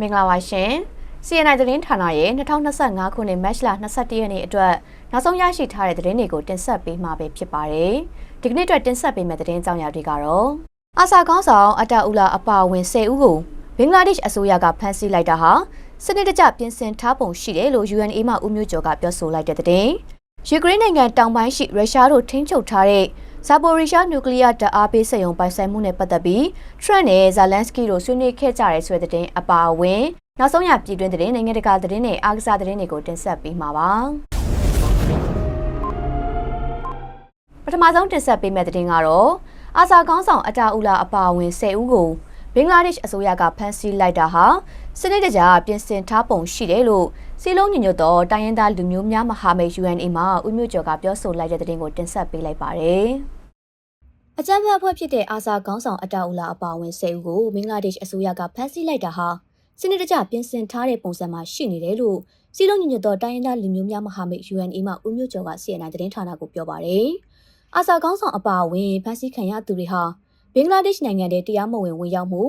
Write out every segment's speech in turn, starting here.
မင်္ဂလာပါရှင် CNI သတင်းဌာနရဲ့2025ခုနှစ်မတ်လ22ရက်နေ့အတွက်နောက်ဆုံးရရှိထားတဲ့သတင်းတွေကိုတင်ဆက်ပေးမှာပဲဖြစ်ပါတယ်။ဒီကနေ့အတွက်တင်ဆက်ပေးမယ့်သတင်းကြောင်းရာတွေကတော့အာဆာကောင်းဆောင်အတအူလာအပါဝင်10ဦးကိုဘင်္ဂလားဒေ့ရှ်အစိုးရကဖမ်းဆီးလိုက်တာဟာစနစ်တကျပြင်ဆင်ထားပုံရှိတယ်လို့ UNA မှဦးမျိုးကျော်ကပြောဆိုလိုက်တဲ့သတင်း။ယူကရိန်းနိုင်ငံတောင်ပိုင်းရှိရုရှားတို့ထိန်းချုပ်ထားတဲ့ ဇာပိုရီရှားနျူကလ িয়ার ဓာတ်အားပေးစက်ရုံပိုင်ဆိုင်မှုနဲ့ပတ်သက်ပြီးထရန့်နဲ့ဇာလန်စကီတို့ဆွေးနွေးခဲ့ကြတဲ့ဆိုတဲ့တဲ့အပါအဝင်နောက်ဆုံးရပြည်တွင်းသတင်းနိုင်ငံတကာသတင်းတွေအားကစားသတင်းတွေကိုတင်ဆက်ပေးမှာပါပထမဆုံးတင်ဆက်ပေးမယ့်သတင်းကတော့အာဇာကောင်းဆောင်အတာအူလာအပါအဝင်10ဦးကိုဘင်္ဂလားဒေ့ရှ်အစိုးရကဖမ်းဆီးလိုက်တာဟာစနစ်တကျပြင်ဆင်ထားပုံရှိတယ်လို့ စီလုံးညညွတ်သောတိုင်းရင်းသားလူမျိုးများမဟာမိတ် UNA မှဦးမျိုးကျော်ကပြောဆိုလိုက်တဲ့သတင်းကိုတင်ဆက်ပေးလိုက်ပါတယ်။အကြမ်းဖက်အဖွဲ့ဖြစ်တဲ့အာဇာကောင်းဆောင်အတာအူလာအပါအဝင်10ဦးကိုဘင်္ဂလားဒေ့ရှ်အစိုးရကဖမ်းဆီးလိုက်တာဟာစနစ်တကျပြင်ဆင်ထားတဲ့ပုံစံမှာရှိနေတယ်လို့စီလုံးညညွတ်သောတိုင်းရင်းသားလူမျိုးများမဟာမိတ် UNA မှဦးမျိုးကျော်က CNN သတင်းဌာနကိုပြောပါတယ်။အာဇာကောင်းဆောင်အပါအဝင်ဖမ်းဆီးခံရသူတွေဟာဘင်္ဂလားဒေ့ရှ်နိုင်ငံထဲတရားမဝင်ဝင်ရောက်မှု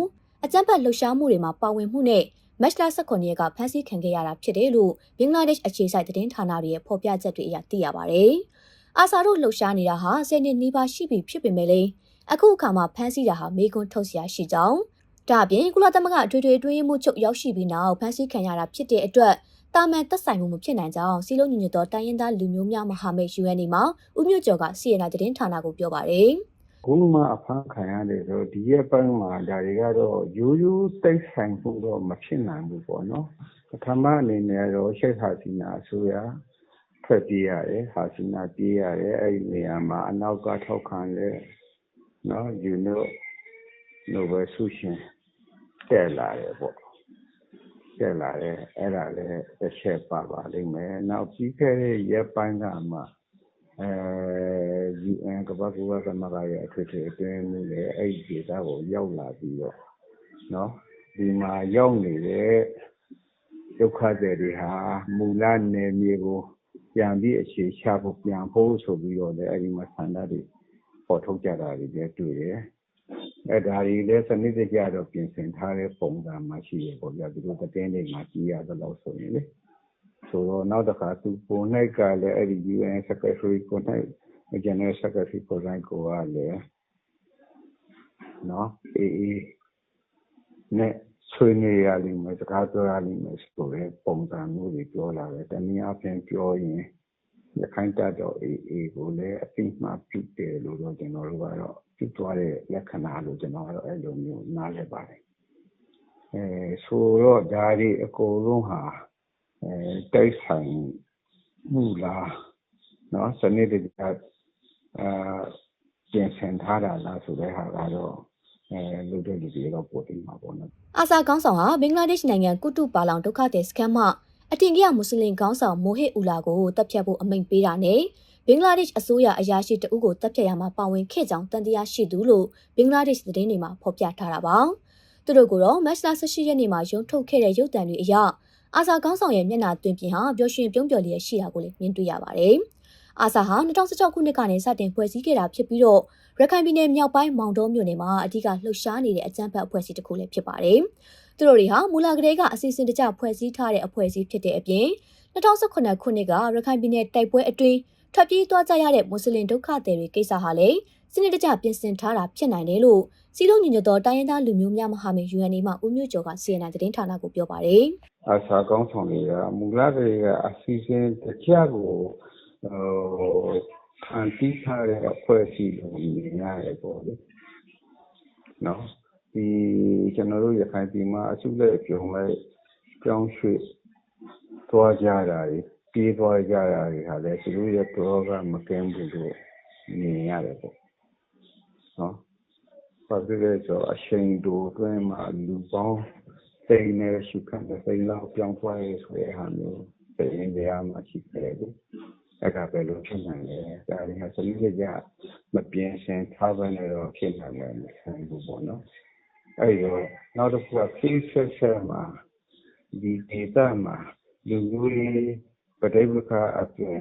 အကြမ်းဖက်လှုပ်ရှားမှုတွေမှာပါဝင်မှုနဲ့ မက်လ19ရက်ကဖမ်းဆီးခံခဲ့ရတာဖြစ်တယ်လို့ဘင်္ဂလားဒေ့ရှ်အခြေစိုက်သတင်းဌာနတွေရဲ့ဖော်ပြချက်တွေအရသိရပါဗျ။အာဆာတို့လှုပ်ရှားနေတာဟာ10နှစ်နီးပါးရှိပြီဖြစ်ပေမဲ့လည်းအခုအခါမှာဖမ်းဆီးတာဟာမေကွန်းထုတ်စရာရှိကြောင်းဒါအပြင်ကုလသမဂ္ဂအထွေထွေအတွင်းမှုချုပ်ရောက်ရှိပြီးနောက်ဖမ်းဆီးခံရတာဖြစ်တဲ့အတွက်တာမန်သက်ဆိုင်မှုမဖြစ်နိုင်ကြောင်းစီလုံးညညသောတိုင်းရင်းသားလူမျိုးများမဟာမိတ် UN မှာဦးမြင့်ကျော်က CNN သတင်းဌာနကိုပြောပါတယ်။ ခုမှအဖမ်းခံရတယ်ဆိုဒီရဲ့ပိုင်းမှာဒါတွေကတော့ရိုးရိုးတိတ်ဆိုင်မှုတော့မဖြစ်နိုင်ဘူးပေါ့နော်။ပထမအနေနဲ့တော့ရှေ့ဟာစီနာအစိုးရထွက်ပြေးရတယ်ဟာစီနာပြေးရတယ်အဲ့ဒီနေရာမှာအနောက်ကထောက်ခံတဲ့နော်ယူနိုနိုဘယ်ဆုရှင်တက်လာတယ်ပေါ့တက်လာတယ်အဲ့ဒါလည်းတစ်ချက်ပါပါလိမ့်မယ်နောက်ပြီးခဲ့တဲ့ရက်ပိုင်းကမှအဲ UN ကမ္ဘာ့ကုလသမဂ္ဂရဲ့ အထွေထွေအတွင်းမှုလည်း အဲ့ဒီဒေသကို ရောက်လာပြီးတော့နော်ဒီမှာရောက်နေတဲ့ ဒုက္ခတွေတွေဟာ မူလနယ်မြေကို ပြန်ပြီးအခြေချဖို့ ပြန်ဖို့ဆိုပြီးတော့လည်း အဲ့ဒီမှာ ဆန္ဒတွေပေါ်ထုတ်ကြတာတွေလည်း တွေ့တယ်အဲဒါတွေလည်း စနစ်တကျတော့ ပြင်ဆင်ထားတဲ့ ပုံစံမှာ ရှိရပေါ့ဗျာ သူတို့တင်းတွေမှာ ကြည့်ရတော့ဆိုရင်လေ ဆိုတော့နောက်တစ်ခါသူပုံ၌ကလည်းအဲ့ဒီ UN Secretary ကို၌ General Secretary ကိုတိုင်းကိုကလည်းနော်အေးအေးနဲ့ဆွေးနွေးရလိမ့်မယ်စကားပြောရလိမ့်မယ်ဆိုတဲ့ပုံစံမျိုးတွေပြောလာတယ်တနည်းအားဖြင့်ပြောရင်ရခိုင်တပ်တော်အေးအေးကိုလည်းအသိမှပြုတယ်လို့တော့ကျွန်တော်တို့ကတော့ဖြစ်သွားတဲ့လက္ခဏာလို့ကျွန်တော်ကတော့အဲ့လိုမျိုးနားလည်ပါတယ်အဲဆိုတော့ဒါတွေအကုန်လုံးဟာအဲ တိုက်ဆိုင်မှုလားနော်စနစ်တကျအာပြင်ဆင်ထားတာလားဆိုတဲ့ဟာကတော့အဲလုပ်တဲ့လူတွေတော့ပို့ပြီးမှာပေါ့နော်အာဆာခေါင်းဆောင်ဟာဘင်္ဂလားဒေ့ရှ်နိုင်ငံကုတုပါလောင်ဒုက္ခသည်စခန်းမှအထင်ကြီးမွတ်စလင်ခေါင်းဆောင်မိုဟစ်အူလာကိုတပ်ဖြတ်ဖို့အမိန့်ပေးတာနဲ့ဘင်္ဂလားဒေ့ရှ်အစိုးရအရာရှိတဦးကိုတပ်ဖြတ်ရမှာပါဝင်ခဲ့ကြောင်းတန်တရားရှိသူလို့ဘင်္ဂလားဒေ့ရှ်သတင်းတွေမှာဖော်ပြထားတာပါသူတို့ကတော့မတ်လ18ရက်နေ့မှာရုံထုတ်ခဲ့တဲ့ရုပ်သံတွေအရ အာဇာကောင်းဆောင်ရဲ့မျက်နှာသွင်းပြင်ဟာပျော်ရွှင်ပြုံးပျော်လျက်ရှိတာကိုလည်းမြင်တွေ့ရပါတယ်။အာဇာဟာ2016ခုနှစ်ကနေစတင်ဖွဲ့စည်းခဲ့တာဖြစ်ပြီးတော့ရခိုင်ပြည်နယ်မြောက်ပိုင်းမောင်တောမြို့နယ်မှာအဓိကလှုပ်ရှားနေတဲ့အကြမ်းဖက်အဖွဲ့အစည်းတစ်ခုလည်းဖြစ်ပါတယ်။သူတို့တွေဟာမူလကတည်းကအစီအစဉ်တကျဖွဲ့စည်းထားတဲ့အဖွဲ့အစည်းဖြစ်တဲ့အပြင်2018ခုနှစ်ကရခိုင်ပြည်နယ်တိုက်ပွဲအတွင်းထွက်ပြေးသွားကြရတဲ့မွတ်စလင်ဒုက္ခသည်တွေကိစ္စဟာလည်းစနစ်တကျပြင်ဆင်ထားတာဖြစ်နိုင်တယ်လို့စီလုံးညီညွတ်သောတိုင်းရင်းသားလူမျိုးများမဟာမိတ် UNA မှဦးမျိုးကျော်က CNN သတင်းဌာနကိုပြောပါတယ်။ အစာကောင်းဆောင်တွေကမူလကတည်းကအစီအစဉ်တကျကိုဟိုခံတီးထားတဲ့အဖွဲ့အစည်းကိုမြင်ရတယ်ပေါ့လေ။နော်ဒီကျွန်တော်တို့ရခိုင်ပြည်မှာအစုလိုက်ပြုံလိုက်ကြောင်းရွှေ့သွားကြတာတွေပြေးသွားကြတာတွေဟာလည်းသူတို့ရဲ့တော်ကမကင်းဘူးလို့မြင်ရတယ်ပေါ့နော်ဘာဖြစ်လဲဆိုအချိန်တိုအတွင်းမှာလူပေါင်း စိတ်နဲ့ရှုခတ်တဲ့စိတ်လောက်ပြောင်းသွားရဲဆိုတဲ့ဟာမျိုးပြင်ရရမှာရှိတယ်လေအဲ့ဒါပဲလို့ဖြစ်နိုင်တယ်ဒါတွေဟာစနစ်ကြမပြင်းစင်ထားဘဲနဲ့တော့ဖြစ်နိုင်တယ်မဆိုင်ဘူးပေါ့နော်အဲ့တော့နောက်တစ်ခုက case set မှာဒီ data မှာလူမျိုးရေးပဋိပက္ခအပြင်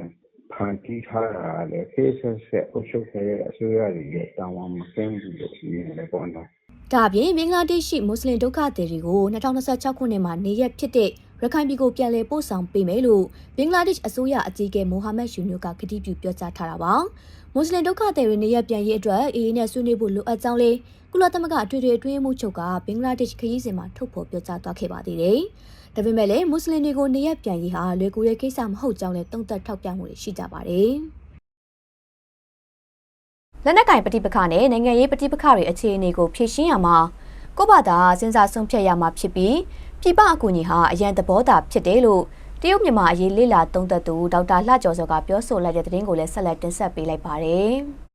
ဖန်တီးထားတာလည်းဖေးဆက်ဆက်အုပ်ချုပ်ခဲ့တဲ့အစိုးရတွေရဲ့တာဝန်မကင်းဘူးလို့မြင်တယ်ပေါ့နော် ဒါအပြင်ဘင်္ဂလားဒေ့ရှ်မွတ်စလင်ဒုက္ခသည်တွေကို2026ခုနှစ်မှာနေရက်ဖြစ်တဲ့ရခိုင်ပြည်ကိုပြန်လည်ပို့ဆောင်ပေးမယ်လို့ဘင်္ဂလားဒေ့ရှ်အစိုးရအကြီးအကဲမိုဟာမက်ယူနူကကတိပြုပြောကြားထားတာပါမွတ်စလင်ဒုက္ခသည်တွေနေရက်ပြန်ရေးအတွက်အေအေနဲ့ဆွေးနွေးဖို့လိုအပ်ကြောင်းလေးကုလသမဂ္ဂအထွေထွေအတွင်းရေးမှူးချုပ်ကဘင်္ဂလားဒေ့ရှ်ခရီးစဉ်မှာထုတ်ဖော်ပြောကြားသွားခဲ့ပါသေးတယ်။ဒါပေမဲ့လည်းမွတ်စလင်တွေကိုနေရက်ပြန်ရေးဟာလွယ်ကူတဲ့ကိစ္စမဟုတ်ကြောင်းလည်းတုံ့တက်ထောက်ပြမှုတွေရှိကြပါတယ်။ လက်နက်ကင်ပဋိပက္ခနဲ့နိုင်ငံရေးပဋိပက္ခတွေအခြေအနေကိုဖြေရှင်းရမှာကိုယ့်ဘာသာစဉ်းစားဆုံးဖြတ်ရမှာဖြစ်ပြီးပြည်ပအကူအညီဟာအရန်သဘောသာဖြစ်တယ်လို့တရုတ်မြန်မာအရေးလေ့လာသုံးသပ်သူဒေါက်တာလှကျော်စောကပြောဆိုလိုက်တဲ့သတင်းကိုလည်းဆက်လက်တင်ဆက်ပေးလိုက်ပါတယ်။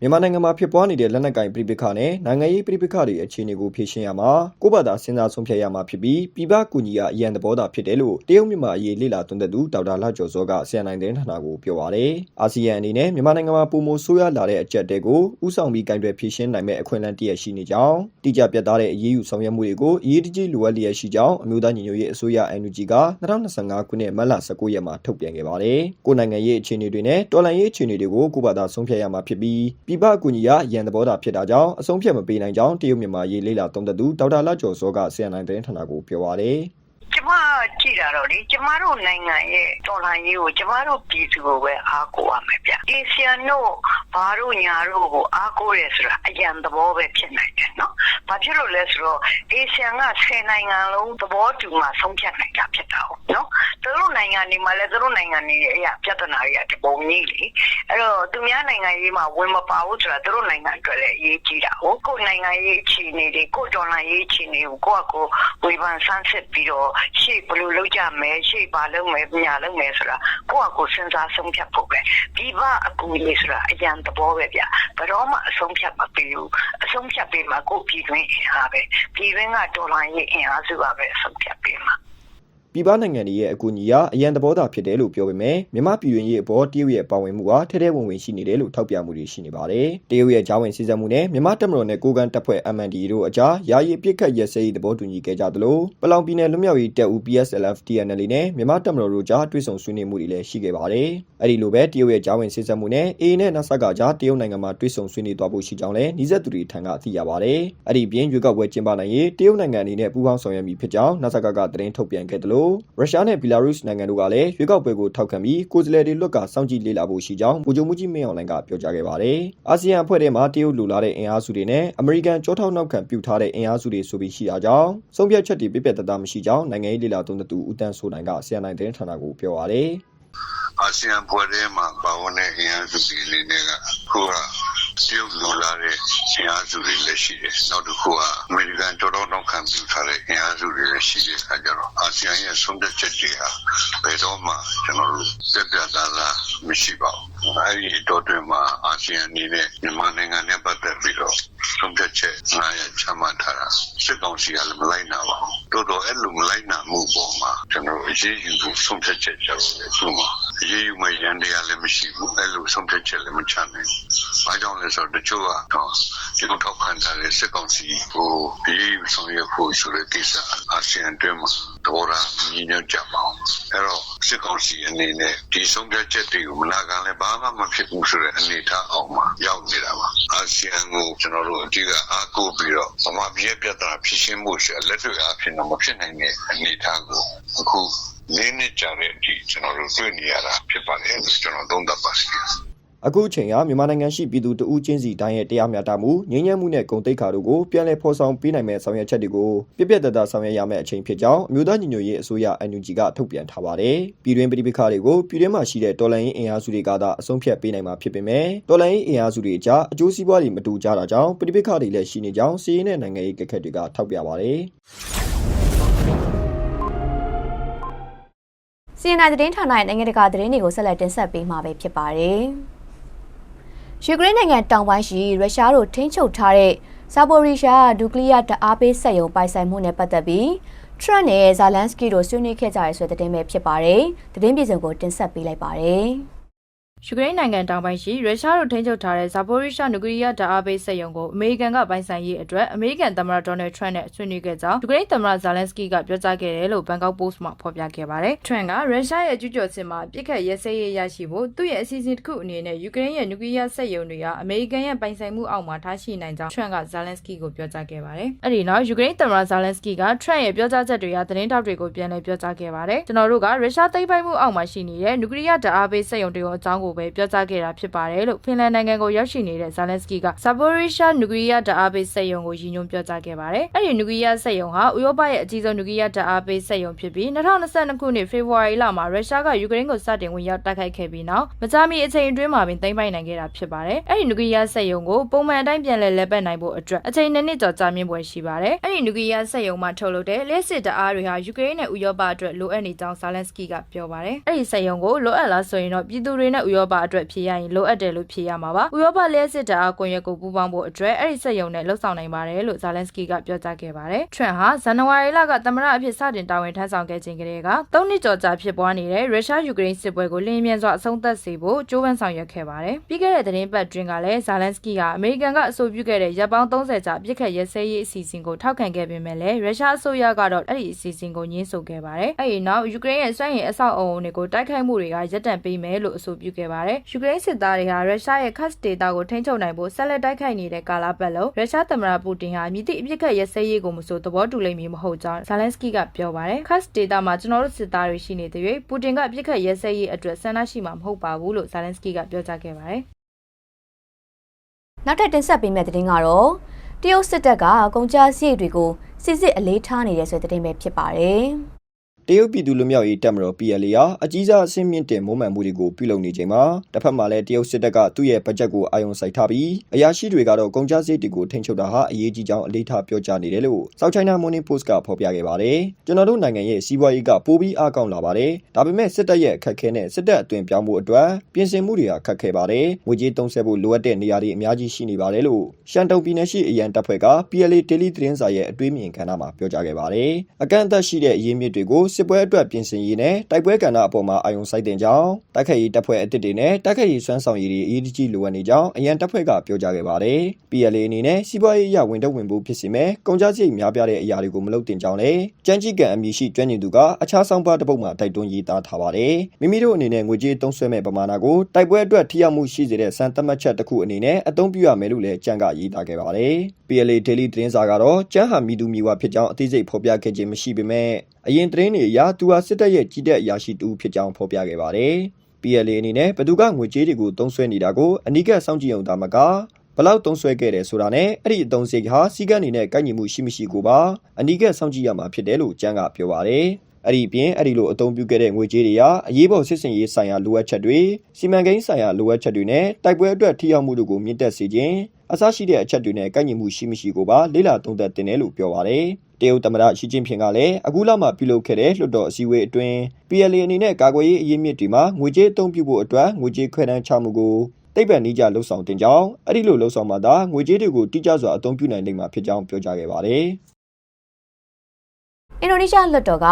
မြန်မာနိုင်ငံမှာဖြစ်ပွားနေတဲ့လက်နက်ကင်ပြည်ပခါနဲ့နိုင်ငံရေးပြည်ပခါတွေအခြေအနေကိုဖြေရှင်းရမှာကိုယ့်ဘာသာစဉ်းစားဆုံးဖြတ်ရမှာဖြစ်ပြီးပြည်ပကူညီရာအရန်သဘောသာဖြစ်တယ်လို့တရုတ်မြန်မာအရေးလေ့လာသွန်သတ်သူဒေါက်တာလှကျော်စောကဆီယန်နိုင်တဲ့ဌာနကိုပြောပါရယ်အာဆီယံအနေနဲ့မြန်မာနိုင်ငံမှာပုံမိုဆိုးရလာတဲ့အကြက်တဲကိုဥဆောင်ပြီးကင်တွယ်ဖြေရှင်းနိုင်မဲ့အခွင့်အလမ်းတရရှိနေကြောင်းတိကျပြတ်သားတဲ့အရေးယူဆောင်ရွက်မှုတွေကိုအရေးတကြီးလိုအပ်လျက်ရှိကြောင်းအမျိုးသားညီညွတ်ရေးအစိုးရ NUG က2025ခုနှစ်မတ်လ19ရက်မှာထုတ်ပြန်ခဲ့ပါတယ်ကိုနိုင်ငံရေးအခြေအနေတွေနဲ့တော်လှန်ရေးအခြေအနေတွေကိုကိုယ့်ဘာသာဆုံးဖြတ်ရမှာဖြစ်ပြီးပြည်ပကူညီရာရန်သဘောတာဖြစ်တာကြောင့်အဆုံးဖြတ်မပေးနိုင်ကြောင်းတရုတ်မြန်မာရေးလေးလာသုံးသပ်သူဒေါက်တာလကျော်စောကဆီယန်နိုင်တဲ့ဌာနကိုပြောပါရယ်ကျမကြည့်တာတော့လေကျမတို့နိုင်ငံရဲ့တော်လှန်ရေးကိုကျမတို့ပြည်သူကိုပဲအားကိုးရမယ်ဗျ။အေဆီယန်တို့ ဘာတို့ညာတို့ကိုအားကိုးရဲဆိုတာအရန်သဘောပဲဖြစ်နိုင်တယ်နော်။ဘာဖြစ်လို့လဲဆိုတော့အေဆီယန်က10နိုင်ငံလုံးသဘောတူမှဆုံးဖြတ်နိုင်တာဖြစ်တာဟုတ်နော်။သူတို့နိုင်ငံတွေမှာလည်းသူတို့နိုင်ငံတွေရဲ့အရာပြဿနာတွေကတပုံကြီးလေ။အဲ့တော့သူများနိုင်ငံရေးမှာဝင်မပါဘူးဆိုတာသူတို့နိုင်ငံအတွက်လည်းအရေးကြီးတာဟုတ်။ကိုယ်နိုင်ငံရေးအခြေအနေတွေကိုတော်လှန်ရေးအခြေအနေကိုကိုယ့်အကိုဝေဖန်ဆန်းစစ်ပြီးတော့ရှေ့ဘယ်လိုလုပ်ကြမယ်ရှေ့ဘာလုပ်မယ်ညာလုပ်မယ်ဆိုတာကိုယ့်အကိုစဉ်းစားဆုံးဖြတ်ဖို့ပဲဒီဘအကူကြီးဆိုတာအရန်သဘောပဲဗျဘယ်တော့မှအဆုံးဖြတ်မပေးဘူးအဆုံးဖြတ်ပေးမှာကိုယ့်ပြည်တွင်းအင်အားပဲပြည်တွင်းကဒေါ်လာရေးအင်အားစုကပဲအဆုံးဖြတ်ပေးမှာ ပြည်ပနိုင်ငံတွေရဲ့အကူအညီအရန်သဘောသာဖြစ်တယ်လို့ပြောပေမဲ့မြန်မာပြည်တွင်းရေးအပေါ်တရုတ်ရဲ့ပါဝင်မှုကထဲထဲဝင်ဝင်ရှိနေတယ်လို့ထောက်ပြမှုတွေရှိနေပါတယ်။တရုတ်ရဲ့ဂျာဝင်စည်းစပ်မှုနဲ့မြန်မာတပ်မတော်နဲ့ကိုကန်တပ်ဖွဲ့ MND တို့အကြားယာယီပြစ်ခတ်ရက်စဲရေးသဘောတူညီခဲ့ကြသလိုပလောင်ပြည်နယ်လွတ်မြောက်ရေးတပ်ဦး PSLF TNL နဲ့မြန်မာတပ်မတော်တို့ကြားတွေ့ဆုံဆွေးနွေးမှုတွေလည်းရှိခဲ့ပါတယ်။အဲဒီလိုပဲတရုတ်ရဲ့ဂျာဝင်စည်းစပ်မှုနဲ့ AA နဲ့ NASA ကကြားတရုတ်နိုင်ငံမှာတွေ့ဆုံဆွေးနွေးသွားဖို့ရှိကြောင်းလည်းနှီးစက်သူတွေထံကသိရပါတယ်။အဲဒီပြင်ရွေးကောက်ပွဲကျင်းပနိုင်ရေးတရုတ်နိုင်ငံအနေနဲ့ပူးပေါင်းဆောင်ရွက်မည်ဖြစ်ကြောင်း NASA ကသတင်းထုတ်ပြန်ခဲ့တယ်လို့ရုရှားနဲ့ဘီလာရုစ်နိုင်ငံတို့ကလည်းရွေးကောက်ပွဲကိုထောက်ခံပြီးကိုယ်စားလှယ်တွေလွတ်ကစောင့်ကြည့်လေ့လာဖို့ရှိကြောင်းဗိုလ်ချုပ်မှုကြီးမင်းအောင်လှိုင်ကပြောကြားခဲ့ပါတယ်။အာဆီယံအဖွဲ့ထဲမှာတရုတ်လူလာတဲ့အင်အားစုတွေနဲ့အမေရိကန်ကြောထောက်နောက်ခံပြုထားတဲ့အင်အားစုတွေဆိုပြီးရှိတာကြောင့်ဆုံးဖြတ်ချက်တွေပြည့်ပြတ်သားသားမရှိကြောင်းနိုင်ငံရေးလေလာသုံးသပ်သူဦးတန်းစိုးနိုင်ကဆီယန်နိုင်တဲ့ဌာနကိုပြောပါတယ်။အာဆီယံဖွဲ့ထဲမှာပါဝင်တဲ့အင်အားစုတွေအနေနဲ့ကခုကတရုတ်လူလာတဲ့အင်အားစုတွေလည်းရှိတယ်။နောက်တစ်ခုကအမေရိကန်တော်တော်နောက်ခံပြုထားတဲ့အင်အားစုတွေလည်းရှိတဲ့အခါကျတော့အာ ဆီယံရဲ့ဆုံးဖြတ်ချက်တွေဟာဘယ်တော့မှကျွန်တော်တို့ပြတ်ပြတ်သားသားမရှိပါဘူး။အဲဒီတော့တွင်မှာအာဆီယံအနေနဲ့မြန်မာနိုင်ငံနဲ့ပတ်သက်ပြီးတော့ဆုံးဖြတ်ချက်9ရက်ချမှတ်ထားတာစစ်ကောင်စီကလည်းမလိုက်နာပါဘူး။တိုးတော့အဲ့လိုမလိုက်နာမှုပေါ်မှာကျွန်တော်အရေးယူဖို့ဆုံးဖြတ်ချက်ကြောင့်လည်းသူ့မှာအရေးယူမရန်တရားလည်းမရှိဘူးအဲ့လိုဆုံးဖြတ်ချက်လည်းမချနိုင်ဘူး။ဘာကြောင့်လဲဆိုတော့တချို့ကတော့ဒီလိုထောက်ခံကြတဲ့စစ်ကောင်စီကိုအရေးယူဆောင်ရွက်ဖို့ဆိုတဲ့ကိစ္စအာဆီယံတွင်မှာ တော့ရာညီညွတ်ကြပါအောင်။အဲ့တော့စစ်ကောင်စီအနေနဲ့ဒီဆုံးဖြတ်ချက်တွေကိုမနာခံလည်းဘာမှမဖြစ်ဘူးဆိုတဲ့အနေအထားအောင်မှာရောက်နေတာပါ။အာဆီယံကိုကျွန်တော်တို့အကြီးကအားကိုးပြီးတော့ဗမာပြည်ရဲ့ပြဿနာဖြစ်ရှင်းမှုရှိလက်တွေ့အားဖြင့်တော့မဖြစ်နိုင်တဲ့အနေအထားကိုအခုလေးနှစ်ကြာတဲ့အထိကျွန်တော်တို့တွေ့နေရတာဖြစ်ပါတယ်လို့ကျွန်တော်သုံးသပ်ပါစီ။ အခုချိန်ဟာမြန်မာနိုင်ငံရှိပြည်သူတဦးချင်းစီတိုင်းရဲ့တရားမျှတမှုငြိမ်းချမ်းမှုနဲ့ဂုဏ်သိက္ခာတို့ကိုပြန်လည်ဖော်ဆောင်ပေးနိုင်မဲ့ဆောင်ရွက်ချက်တွေကိုပြည့်ပြည့်တသားဆောင်ရွက်ရမယ့်အချိန်ဖြစ်ကြောင်းအမျိုးသားညီညွတ်ရေးအစိုးရ NUG ကထုတ်ပြန်ထားပါတယ်။ပြည်တွင်းပြည်ပခါတွေကိုပြည်တွင်းမှာရှိတဲ့တော်လှန်ရေးအင်အားစုတွေကသာအဆုံးဖြတ်ပေးနိုင်မှာဖြစ်ပေမဲ့တော်လှန်ရေးအင်အားစုတွေအကြားအကျိုးစီးပွားတွေမတူကြတာကြောင့်ပြည်ပခါတွေလည်းရှိနေကြောင်းစီးရင်တဲ့နိုင်ငံရေးကခက်တွေကထောက်ပြပါတယ်။စီအန်အိုင်သတင်းဌာနရဲ့နိုင်ငံတကာသတင်းတွေကိုဆက်လက်တင်ဆက်ပေးမှာပဲဖြစ်ပါတယ်။ ယူကရိန်းနိုင်ငံတောင်ပိုင်းရှိရုရှားတို့ထိန်းချုပ်ထားတဲ့ဇာပိုရီရှားဒူကလီယာတအားပေးစက်ရုံပိုင်ဆိုင်မှုနဲ့ပတ်သက်ပြီးထရန့်နဲ့ဇာလန်စကီတို့ဆွေးနွေးခဲ့ကြရဆိုတဲ့သတင်းပဲဖြစ်ပါတယ်။သတင်းပြည်စုံကိုတင်ဆက်ပေးလိုက်ပါတယ်။ ယူကရိန်းနိုင်ငံတောင်ပိုင်းရှိရုရှားတို့ထိန်းချုပ်ထားတဲ့ဇာပိုရီရှာနျူကလ িয়ার ဓာတ်အားပေးစက်ရုံကိုအမေရိကန်ကပိုင်ဆိုင်ရေးအတွက်အမေရိကန်သမ္မတဒေါ်နယ်ထရန့်နဲ့ဆွေးနွေးခဲ့ကြောင်းယူကရိန်းသမ္မတဇာလန်စကီကပြောကြားခဲ့တယ်လို့ဘန်ကောက်ပို့စ်မှာဖော်ပြခဲ့ပါတယ်။ထရန့်ကရုရှားရဲ့ကျူးကျော်စစ်မှာပြစ်ခတ်ရဲစဲရေးရရှိဖို့သူ့ရဲ့အစီအစဉ်တစ်ခုအနေနဲ့ယူကရိန်းရဲ့နျူကလ িয়ার စက်ရုံတွေဟာအမေရိကန်ရဲ့ပိုင်ဆိုင်မှုအောက်မှာထားရှိနိုင်ကြောင်းထရန့်ကဇာလန်စကီကိုပြောကြားခဲ့ပါတယ်။အဲ့ဒီနောက်ယူကရိန်းသမ္မတဇာလန်စကီကထရန့်ရဲ့ပြောကြားချက်တွေကသတင်းတောက်တွေကိုပြန်လည်ပြောကြားခဲ့ပါတယ်။ကျွန်တော်တို့ကရုရှားသိမ်းပိုက်မှုအောက်မှာရှိနေတဲ့နျူကလ িয়ার ဓာတ်အားပေးစက်ရုံတွေကိုအကြောင်းကို ပဲပြောကြားခဲ့တာဖြစ်ပါတယ်လို့ဖင်လန်နိုင်ငံကိုရောက်ရှိနေတဲ့ဇာလန်စကီကဇာပိုရီရှာနျူကလ িয়ার ဓာတ်အားပေးစက်ရုံကိုရည်ညွှန်းပြောကြားခဲ့ပါတယ်။အဲ့ဒီနျူကလ িয়ার စက်ရုံဟာဥရောပရဲ့အကြီးဆုံးနျူကလ িয়ার ဓာတ်အားပေးစက်ရုံဖြစ်ပြီး2022ခုနှစ်ဖေဖော်ဝါရီလမှာရုရှားကယူကရိန်းကိုစတင်ဝင်ရောက်တိုက်ခိုက်ခဲ့ပြီးနောက်မကြာမီအချိန်အတွင်းမှာပင်သိမ်းပိုက်နိုင်ခဲ့တာဖြစ်ပါတယ်။အဲ့ဒီနျူကလ িয়ার စက်ရုံကိုပုံမှန်အတိုင်းပြန်လည်လက်ပတ်နိုင်ဖို့အတွက်အချိန်နှစ်နှစ်ကျော်ကြာမြင့်ပွဲရှိပါတယ်။အဲ့ဒီနျူကလ িয়ার စက်ရုံမှာထုတ်လုပ်တဲ့လက်စစ်ဓာတ်အားတွေဟာယူကရိန်းနဲ့ဥရောပအတွက်လိုအပ်နေကြောင်းဇာလန်စကီကပြောပါတယ်။အဲ့ဒီစက်ရုံကိုလိုအပ်လားဆိုရင်တော့ပြည်သူတွေနဲ့ဥရော ပအတွက်ဖြေရရင်လိုအပ်တယ်လို့ဖြေရမှာပါ။ဥရောပလက်စစ်ဓာတ်အားကွန်ရက်ကိုပူးပေါင်းဖို့အတွက်အဲ့ဒီစက်ရုံနဲ့လှုပ်ဆောင်နိုင်ပါတယ်လို့ဇာလန်စကီကပြောကြားခဲ့ပါတယ်။ထရန့်ဟာဇန်နဝါရီလကသမ္မတအဖြစ်စတင်တာဝန်ထမ်းဆောင်ခဲ့ခြင်းကလေးက၃နှစ်ကျော်ကြာဖြစ်ပွားနေတဲ့ရုရှားယူကရိန်းစစ်ပွဲကိုလင်းမြန်စွာအဆုံးသတ်စေဖို့ကြိုးပမ်းဆောင်ရွက်ခဲ့ပါတယ်။ပြီးခဲ့တဲ့သတင်းပတ်တွင်ကလည်းဇာလန်စကီကအမေရိကန်ကအဆိုပြုခဲ့တဲ့ရပ်ပေါင်း30ကြာပြစ်ခတ်ရဲစဲရေးအစီအစဉ်ကိုထောက်ခံခဲ့ပေမဲ့လည်းရုရှားအစိုးရကတော့အဲ့ဒီအစီအစဉ်ကိုညှင်းဆိုခဲ့ပါတယ်။အဲ့ဒီနောက်ယူကရိန်းရဲ့စွမ်းရည်အဆောက်အအုံတွေကိုတိုက်ခိုက်မှုတွေကရပ်တန့်ပေးမယ်လို့အဆိုပြုခဲ့ပါတယ်။ယူကရိန်းစစ်သားတွေဟာရုရှားရဲ့ Kursk ဒေသကိုထိန်းချုပ်နိုင်ဖို့ဆက်လက်တိုက်ခိုက်နေတဲ့ကာလပတ်လုံးရုရှားသမ္မတပူတင်ဟာမြစ်တိအပြစ်ခတ်ရဲစဲရေးကိုမဆိုသဘောတူလိမ့်မည်မဟုတ်ကြောင်းဇာလန်စကီကပြောပါတယ်။ Kursk ဒေသမှာကျွန်တော်တို့စစ်သားတွေရှိနေတဲ့၍ပူတင်ကအပြစ်ခတ်ရဲစဲရေးအတွက်ဆန္ဒရှိမှာမဟုတ်ပါဘူးလို့ဇာလန်စကီကပြောကြားခဲ့ပါတယ်။နောက်ထပ်တင်ဆက်ပေးမယ့်သတင်းကတော့တရုတ်စစ်တပ်ကကုန်ကျစရိတ်တွေကိုစစ်စစ်အလေးထားနေတဲ့ဆိုတဲ့သတင်းပဲဖြစ်ပါတယ်။ တရုတ်ပြည်သူလူမျိုးရေးတပ်မတော် PLA ဟာအကြီးစားအဆင့်မြင့်တင်မုံမှန်မှုတွေကိုပြုလုပ်နေချိန်မှာတစ်ဖက်မှာလည်းတရုတ်စစ်တပ်ကသူ့ရဲ့ဘတ်ဂျက်ကိုအာရုံစိုက်ထားပြီးအရာရှိတွေကတော့ကုန်ကျစရိတ်တွေကိုထိန်းချုပ်တာဟာအရေးကြီးကြောင်းအလေးထားပြောကြားနေတယ်လို့ South China Morning Post ကဖော်ပြခဲ့ပါတယ်။ကျွန်တော်တို့နိုင်ငံရဲ့စီးပွားရေးကပိုပြီးအားကောင်းလာပါတယ်။ဒါပေမဲ့စစ်တပ်ရဲ့အခက်အခဲနဲ့စစ်တပ်အသွင်ပြောင်းဖို့အတွက်ပြင်ဆင်မှုတွေဟာခက်ခဲပါတယ်။ငွေကြေးသုံးစွဲဖို့လိုအပ်တဲ့နေရာတွေအများကြီးရှိနေပါတယ်လို့ရှန်တုံပြည်နယ်ရှိအရန်တပ်ဖွဲ့က PLA Daily သတင်းစာရဲ့အတွေးမြင်ကဏ္ဍမှာပြောကြားခဲ့ပါတယ်။အကန့်အသတ်ရှိတဲ့အရေးမြစ်တွေကိုစစ်ပွဲအတွက်ပြင်ဆင်ရေးနဲ့တိုက်ပွဲကဏ္ဍအပေါ်မှာအာရုံစိုက်တင်ကြောင်းတိုက်ခိုက်ရေးတပ်ဖွဲ့အသစ်တွေနဲ့တိုက်ခိုက်ရေးစွမ်းဆောင်ရည်တွေအရေးကြီးလိုအပ်နေကြောင်းအရန်တပ်ဖွဲ့ကပြောကြားခဲ့ပါတယ်။ PLA အနေနဲ့စီးပွားရေးအရဝင်တော့ဝင်ဖို့ဖြစ်စီမဲ့ကုန်ကျစရိတ်များပြားတဲ့အရာတွေကိုမလုပ်တင်ကြောင်းလည်းကြမ်းကြီးကံအမည်ရှိကျွမ်းကျင်သူကအခြားဆောင်ပါတစ်ပုဒ်မှာတိုက်တွန်းရေးသားထားပါတယ်။မိမိတို့အနေနဲ့ငွေကြေးသုံးစွဲမဲ့ပမာဏကိုတိုက်ပွဲအတွက်ထိရောက်မှုရှိစေတဲ့စံသတ်မှတ်ချက်တစ်ခုအနေနဲ့အသုံးပြုရမယ်လို့လည်းကြံကရေးသားခဲ့ပါတယ်။ PLA Daily သတင်းစာကတော့ကျန်းဟာမီသူမီဝါဖြစ်ကြောင်းအသေးစိတ်ဖော်ပြခဲ့ခြင်းမရှိပေမဲ့ အရင်သတင်းတွေအရသူဟာစစ်တပ်ရဲ့ကြီးတဲ့အရာရှိတူဖြစ်ကြောင်းဖော်ပြခဲ့ပါတယ်။ PLA အနေနဲ့ဘသူကငွေကြေးတွေကိုသုံးစွဲနေတာကိုအနိကစောင့်ကြည့်အောင်ဒါမကဘလောက်သုံးစွဲခဲ့တယ်ဆိုတာနဲ့အဲ့ဒီအသုံးစရိတ်ဟာစီးကန်းနေနဲ့ကိုက်ညီမှုရှိမရှိကိုပါအနိကစောင့်ကြည့်ရမှာဖြစ်တယ်လို့ကျန်းကပြောပါတယ်။အဲ့ဒီပြင်အဲ့ဒီလိုအသုံးပြုခဲ့တဲ့ငွေကြေးတွေဟာအရေးပေါ်စစ်စင်ရေးဆိုင်ရာလိုအပ်ချက်တွေစီမံကိန်းဆိုင်ရာလိုအပ်ချက်တွေနဲ့တိုက်ပွဲအတွက်ထိရောက်မှုတို့ကိုမြင့်တက်စေခြင်း အစရှိတဲ့အချက်တွေနဲ့ကိုက်ညီမှုရှိမရှိကိုပါလေ့လာသုံးသပ်တင်တယ်လို့ပြောပါတယ်။တရုတ်သမ္မတရှီကျင်းဖျင်ကလည်းအခုလမှပြုလုပ်ခဲ့တဲ့လွှတ်တော်အစည်းအဝေးအတွင်း PLA အနေနဲ့ကာကွယ်ရေးအရေးမြစ်တွေမှာငွေကြေးအသုံးပြုဖို့အတွက်ငွေကြေးခွဲတမ်းချမှုကိုတိတ်ပံနီးကြလှုပ်ဆောင်တင်ကြောင်းအဲ့ဒီလိုလှုပ်ဆောင်မှသာငွေကြေးတွေကိုတိကျစွာအသုံးပြုနိုင်နိုင်မှာဖြစ်ကြောင်းပြောကြားခဲ့ပါတယ်။အင်ဒိုနီးရှားလွှတ်တော်က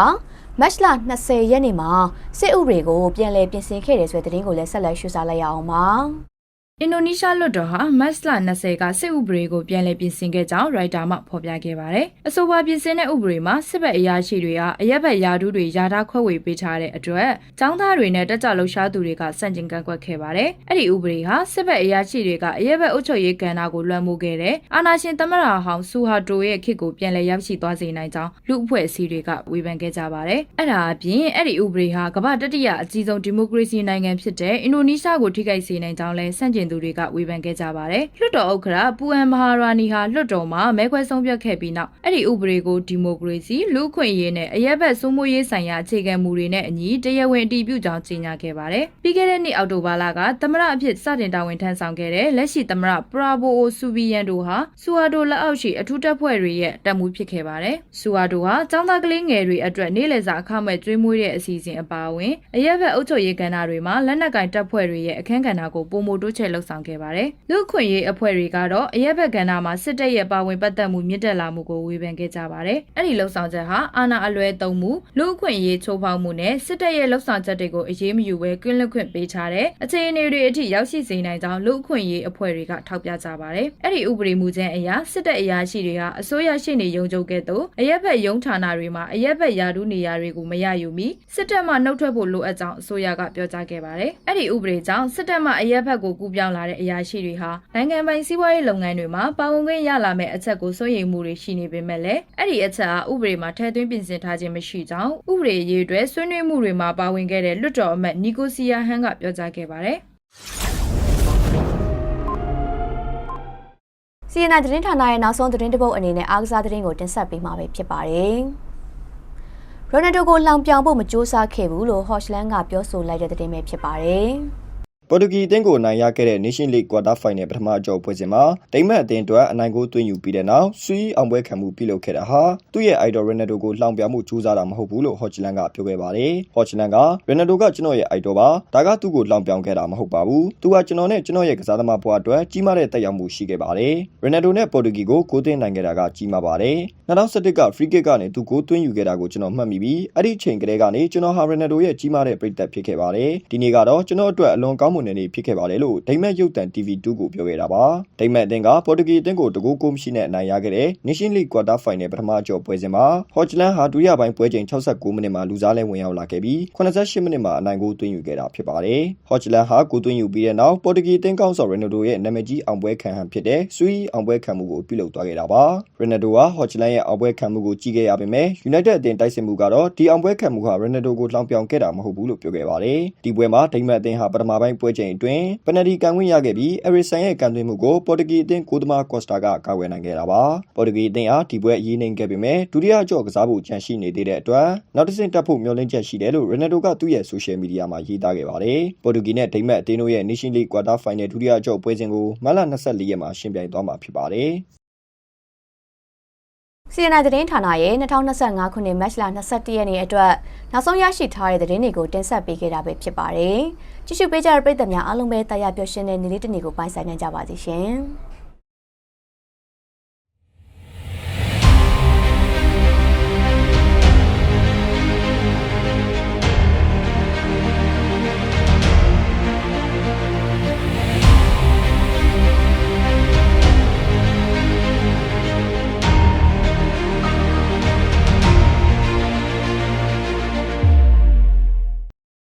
မတ်လ20ရက်နေ့မှာစစ်ဥပဒေကိုပြန်လည်ပြင်ဆင်ခဲ့တယ်ဆိုတဲ့သတင်းကိုလည်းဆက်လက်ရှုစားလိုက်ရအောင်ပါ။ အင်ဒိုနီးရှားလွှတ်တော်ဟာမတ်လ20ကစစ်ဥပဒေကိုပြန်လည်ပြင်ဆင်ခဲ့ကြောင်းရိုက်တာမှဖော်ပြခဲ့ပါတယ်။အဆိုပါပြင်ဆင်တဲ့ဥပဒေမှာစစ်ဘက်အရာရှိတွေဟာအရက်ဘက်ယာဒူးတွေယာထားခွဲဝေပေးထားတဲ့အတွက်ចောင်းသားတွေနဲ့တက်ကြလှုပ်ရှားသူတွေကစန့်ကျင်ကန့်ကွက်ခဲ့ပါတယ်။အဲ့ဒီဥပဒေဟာစစ်ဘက်အရာရှိတွေကအရက်ဘက်အုပ်ချုပ်ရေးကဏ္ဍကိုလွှမ်းမိုးခဲ့တဲ့အာဏာရှင်သမ္မတဟောင်းဆူဟာတိုရဲ့ခေတ်ကိုပြန်လည်ရောက်ရှိသွားစေနိုင်ကြောင်းလူအဖွဲ့အစည်းတွေကဝေဖန်ခဲ့ကြပါတယ်။အဲ့ဒါအပြင်အဲ့ဒီဥပဒေဟာကမ္ဘာတတိယအကြီးဆုံးဒီမိုကရေစီနိုင်ငံဖြစ်တဲ့အင်ဒိုနီးရှားကိုထိခိုက်စေနိုင်ကြောင်းလဲစန့်ကျင်သူတွေကဝေဖန်ခဲ့ကြပါတယ်။လွှတ်တော်ဥက္ကဋ္ဌပူအန်မဟာရာနီဟာလွှတ်တော်မှာမဲခွဲဆုံးဖြတ်ခဲ့ပြီးနောက်အဲ့ဒီဥပဒေကိုဒီမိုကရေစီလူ့အခွင့်အရေးနဲ့အရက်ဘက်စိုးမိုးရေးဆိုင်ရာအခြေခံမူတွေနဲ့အညီတရားဝင်အတည်ပြုကြောင်းကြေညာခဲ့ပါတယ်။ပြီးခဲ့တဲ့နှစ်အောက်တိုဘာလကသမရအဖြစ်စတင်တာဝန်ထမ်းဆောင်ခဲ့တဲ့လက်ရှိသမရပရာဘိုအိုဆူဘီယန်တို့ဟာဆူဟာတိုလက်အောက်ရှိအထူးတပ်ဖွဲ့တွေရဲ့တပ်မှုဖြစ်ခဲ့ပါတယ်။ဆူဟာတိုဟာចောင်းသားကလေးငယ်တွေအတွက်နေ့လည်စာအခမဲ့ကျွေးမွေးတဲ့အစီအစဉ်အပါအဝင်အရက်ဘက်အုပ်ချုပ်ရေးကဏ္ဍတွေမှာလက်နက်ကင်တပ်ဖွဲ့တွေရဲ့အခန်းကဏ္ဍကိုပုံမတိုးချဲ့လှုပ်ဆောင်ခဲ့ပါတယ်။လူ့အခွင့်ရေးအဖွဲ့တွေကတော့အရက်ဘက်ကဏ္ဍမှာစစ်တပ်ရဲ့ပါဝင်ပတ်သက်မှုမြင့်တက်လာမှုကိုဝေဖန်ခဲ့ကြပါတယ်။အဲ့ဒီလှုပ်ဆောင်ချက်ဟာအာဏာအလွဲသုံးမှုလူ့အခွင့်ရေးချိုးဖောက်မှုနဲ့စစ်တပ်ရဲ့လှုပ်ဆောင်ချက်တွေကိုအရေးမယူဘဲကင်းလွတ်ခွင့်ပေးထားတဲ့အခြေအနေတွေအထိရောက်ရှိစေနိုင်ကြောင်းလူ့အခွင့်ရေးအဖွဲ့တွေကထောက်ပြကြပါတယ်။အဲ့ဒီဥပဒေမူကြမ်းအရစစ်တပ်အရာရှိတွေဟာအစိုးရရှိနေရုံချုပ်ကဲ့သို့အရက်ဘက်ရုံးဌာနတွေမှာအရက်ဘက်ယာဒူးနေရာတွေကိုမရယူမီစစ်တပ်မှနှုတ်ထွက်ဖို့လိုအပ်ကြောင်းအစိုးရကပြောကြားခဲ့ပါတယ်။အဲ့ဒီဥပဒေကြောင့်စစ်တပ်မှအရက်ဘက်ကိုကူးပြောင်းလာတဲ့အရာရှိတွေဟာနိုင်ငံပိုင်စီးပွားရေးလုပ်ငန်းတွေမှာပါဝင်ခွင့်ရလာမယ့်အချက်ကိုစိုးရိမ်မှုတွေရှိနေပေမဲ့လည်းအဲ့ဒီအချက်ဟာဥပဒေမှာထည့်သွင်းပြင်ဆင်ထားခြင်းမရှိကြောင်းဥပဒေရေးအတွက်ဆွေးနွေးမှုတွေမှာပါဝင်ခဲ့တဲ့လွှတ်တော်အမတ်နီကိုစီယာဟန်ကပြောကြားခဲ့ပါတယ်။စီယနာသတင်းဌာနရဲ့နောက်ဆုံးသတင်းတစ်ပုဒ်အနေနဲ့အားကစားသတင်းကိုတင်ဆက်ပေးမှာပဲဖြစ်ပါတယ်။ရိုနယ်ဒိုကိုလောင်ပြောင်ဖို့မကြိုးစားခဲ့ဘူးလို့ဟော့ရှ်လန်ကပြောဆိုလိုက်တဲ့သတင်းပဲဖြစ်ပါတယ်။ ပေါ်တူဂီအသင်းကိုအနိုင်ရခဲ့တဲ့ Nation League Quarter Final ပထမအကြောပွဲစဉ်မှာဒိမတ်အသင်းအတွက်အနိုင်ကိုသွင်းယူပြီးတဲ့နောက်ဆွီးအောင်ပွဲခံမှုပြုလုပ်ခဲ့တာဟာသူ့ရဲ့ idol Ronaldo ကိုလှောင်ပြောင်မှုကြိုးစားတာမဟုတ်ဘူးလို့ Hotchland ကပြောခဲ့ပါတယ်။ Hotchland က Ronaldo ကကျွန်တော်ရဲ့ idol ပါဒါကသူ့ကိုလှောင်ပြောင်ခဲ့တာမဟုတ်ပါဘူး။သူကကျွန်တော်နဲ့ကျွန်တော်ရဲ့ကစားသမားဘဝအတွက်ကြီးမားတဲ့တက်ရောက်မှုရှိခဲ့ပါတယ်။ Ronaldo နဲ့ပေါ်တူဂီကိုဂိုးသွင်းနိုင်ခဲ့တာကကြီးမားပါတယ်။2011က free kick ကနေသူဂိုးသွင်းယူခဲ့တာကိုကျွန်တော်မှတ်မိပြီးအဲ့ဒီချိန်ကလေးကနေကျွန်တော်ဟာ Ronaldo ရဲ့ကြီးမားတဲ့ပရိသတ်ဖြစ်ခဲ့ပါတယ်။ဒီနေ့ကတော့ကျွန်တော်အတွက်အလွန်ကောင်းမွန်တဲ့နေ့ဖြစ်ခဲ့ပါတယ်လို့ဒိမတ်ရုပ်သံ TV2 ကိုပြောခဲ့တာပါဒိမတ်အသင်းကပေါ်တူဂီအသင်းကိုတကူကိုမရှိနဲ့အနိုင်ရခဲ့တဲ့ Nation League Quarter Final ပထမအကျော်ပွဲစဉ်မှာ Hotchland ဟာဒုတိယပိုင်းပွဲချိန်69မိနစ်မှာလူစားလဲဝင်ရောက်လာခဲ့ပြီး88မိနစ်မှာအနိုင်ကိုသွင်းယူခဲ့တာဖြစ်ပါတယ် Hotchland ဟာကိုသွင်းယူပြီးတဲ့နောက်ပေါ်တူဂီအသင်းကောင်းဆောင် Ronaldo ရဲ့နာမည်ကြီးအောင်ပွဲခံဟန်ဖြစ်တဲ့ Sui အောင်ပွဲခံမှုကိုပြုလုပ်သွားခဲ့တာပါ Ronaldo ဟာ Hotchland ရဲ့အောင်ပွဲခံမှုကိုကြည့်ခဲ့ရပေမဲ့ United အသင်းတိုက်စစ်မှုကတော့ဒီအောင်ပွဲခံမှုဟာ Ronaldo ကိုလှောင်ပြောင်ခဲ့တာမဟုတ်ဘူးလို့ပြောခဲ့ပါတယ်ဒီပွဲမှာဒိမတ်အသင်းဟာပထမပိုင်းပွဲချိန်အတွင်းပနဒီကန်ဝင်ရခဲ့ပြီး Eriksen ရဲ့ကန်သွင်းမှုကိုပေါ်တူဂီအသင်းကိုသမားကော့စတာကကာကွယ်နိုင်ခဲ့တာပါပေါ်တူဂီအသင်းအားဒီပွဲအရေးနိုင်ခဲ့ပေမဲ့ဒုတိယကြော့ကစားဖို့ကြံရှိနေသေးတဲ့အတွက်နောက်တစ်ဆင့်တက်ဖို့မျှော်လင့်ချက်ရှိတယ်လို့ Ronaldo ကသူ့ရဲ့ social media မှာရေးသားခဲ့ပါတယ်ပေါ်တူဂီနဲ့ဒိမတ်အသင်းတို့ရဲ့ Nation League Quarter Final ဒုတိယကြော့ပွဲစဉ်ကိုမတ်လ24ရက်မှာရှင်ပြိုင်သွားမှာဖြစ်ပါတယ် CNN သတင်းဌာနရဲ့2025ခုနှစ်မတ်လ22ရက်နေ့အတွက်နောက်ဆုံးရရှိထားတဲ့သတင်းတွေကိုတင်ဆက်ပေးခဲ့တာပဲဖြစ်ပါတယ်။ကြည့်ရှုပေးကြတဲ့ပရိသတ်များအားလုံးပဲတရားပျော်ရွှင်တဲ့နေ့လေးတစ်နေ့ကိုပိုင်ဆိုင်နိုင်ကြပါစေရှင်။